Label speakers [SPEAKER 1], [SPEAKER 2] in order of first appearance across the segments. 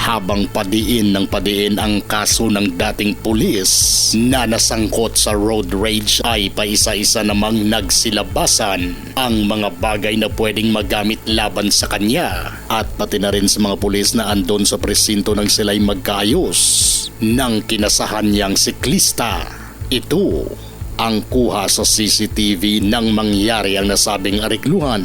[SPEAKER 1] Habang padiin ng padiin ang kaso ng dating pulis na nasangkot sa road rage ay paisa-isa namang nagsilabasan ang mga bagay na pwedeng magamit laban sa kanya at pati na rin sa mga pulis na andon sa presinto nang sila'y magkaayos ng kinasahan niyang siklista. Ito ang kuha sa CCTV nang mangyari ang nasabing arikluhan.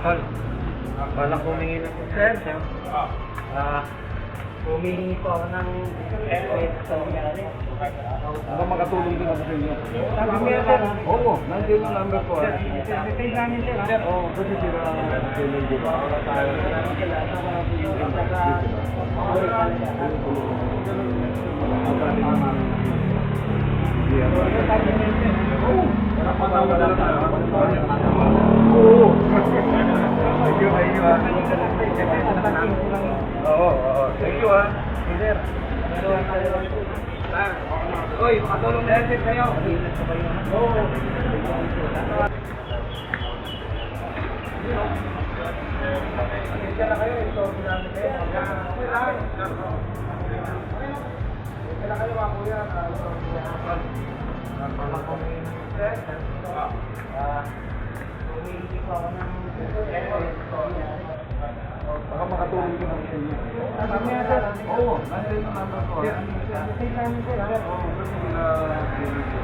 [SPEAKER 2] Hal, walang humingi ng sir. Ah, humihingi po ako ng effort sa nangyari.
[SPEAKER 3] Ano makatulong din ako sa inyo?
[SPEAKER 2] Sabi mo yan, sir.
[SPEAKER 3] Oo, nandiyan yung number ko. ah.
[SPEAKER 2] Sir, namin, sir.
[SPEAKER 3] Sir, oo, kasi sila ang feeling ko ba? Wala tayo. Oo. Oo. Thank you, ah.
[SPEAKER 2] Sir.
[SPEAKER 3] Oy, makatulong na sir kayo. Oo. Na kayo, ito namin kayo. Okay lang. Na kayo mga kuya. sir.
[SPEAKER 2] Ah.
[SPEAKER 3] Baka makatulong
[SPEAKER 2] Sabi yan, sir.
[SPEAKER 3] Oo, nandiyan yung number ko.
[SPEAKER 2] Sir, sir, sir.
[SPEAKER 3] Oo, kasi sila feeling ko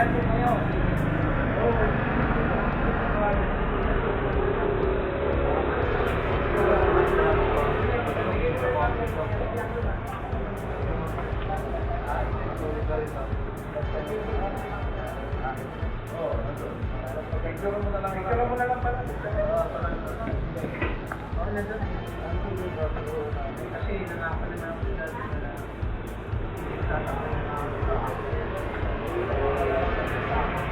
[SPEAKER 3] Picture mo na. Picture mo na lang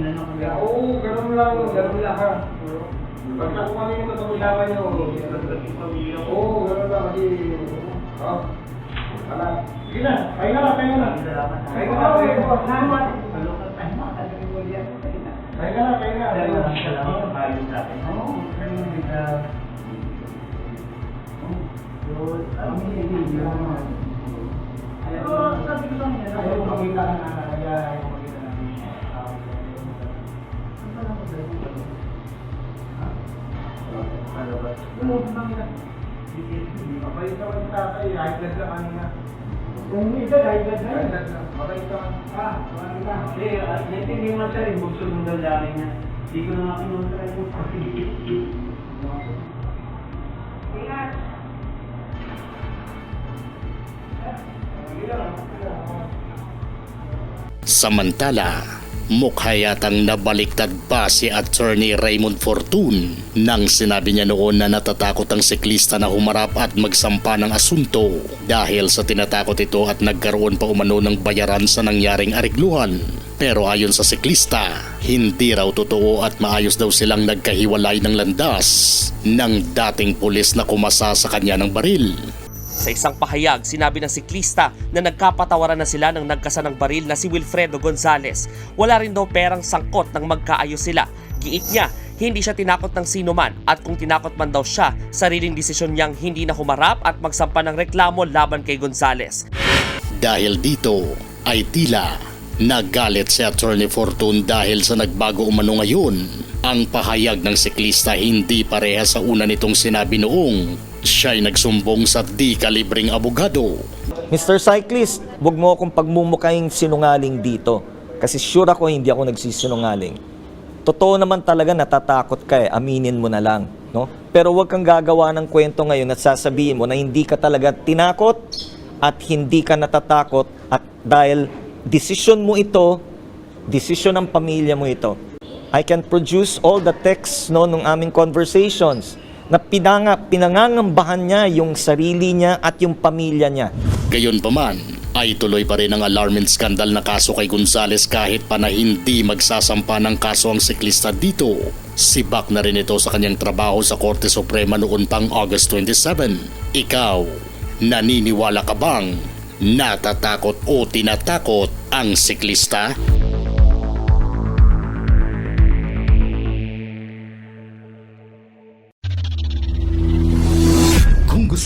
[SPEAKER 2] na na
[SPEAKER 3] Oo, ganun lang. Ganun lang ha. Pagka kung ano yung matutulawan nyo. Oo, ganun lang. Kasi, oh, wala. Sige na, kaya na, kaya na. Kaya na, kaya na. Kaya na, kaya na. Kaya na. Ayaw makita ng anak, kaya ayaw Mabait naman si tatay, high blood lang kanina. Yung isa, high blood na naman. Ah, ano ka?
[SPEAKER 2] Hindi, mo siya niya. Hindi na nga kinontra yung
[SPEAKER 1] Samantala, Mukha yatang nabaliktad pa si Attorney Raymond Fortun nang sinabi niya noon na natatakot ang siklista na humarap at magsampa ng asunto dahil sa tinatakot ito at nagkaroon pa umano ng bayaran sa nangyaring arigluhan. Pero ayon sa siklista, hindi raw totoo at maayos daw silang nagkahiwalay ng landas ng dating pulis na kumasa sa kanya ng baril.
[SPEAKER 4] Sa isang pahayag, sinabi ng siklista na nagkapatawaran na sila ng nagkasa ng baril na si Wilfredo Gonzales. Wala rin daw perang sangkot nang magkaayos sila. Giit niya, hindi siya tinakot ng sino man at kung tinakot man daw siya, sariling desisyon niyang hindi na humarap at magsampa ng reklamo laban kay Gonzales.
[SPEAKER 1] Dahil dito ay tila nagalit si Attorney Fortune dahil sa nagbago umano ngayon. Ang pahayag ng siklista hindi pareha sa una nitong sinabi noong siya'y nagsumbong sa di kalibring abogado.
[SPEAKER 5] Mr. Cyclist, huwag mo akong pagmumukhang sinungaling dito. Kasi sure ako hindi ako nagsisinungaling. Totoo naman talaga natatakot ka eh, aminin mo na lang. No? Pero huwag kang gagawa ng kwento ngayon at sasabihin mo na hindi ka talaga tinakot at hindi ka natatakot at dahil desisyon mo ito, desisyon ng pamilya mo ito. I can produce all the texts no, nung aming conversations na pinanga, pinangangambahan niya yung sarili niya at yung pamilya niya.
[SPEAKER 1] Gayon pa man, ay tuloy pa rin ang alarming skandal na kaso kay Gonzales kahit pa na hindi magsasampa ng kaso ang siklista dito. Sibak na rin ito sa kanyang trabaho sa Korte Suprema noon pang August 27. Ikaw, naniniwala ka bang natatakot o tinatakot ang siklista?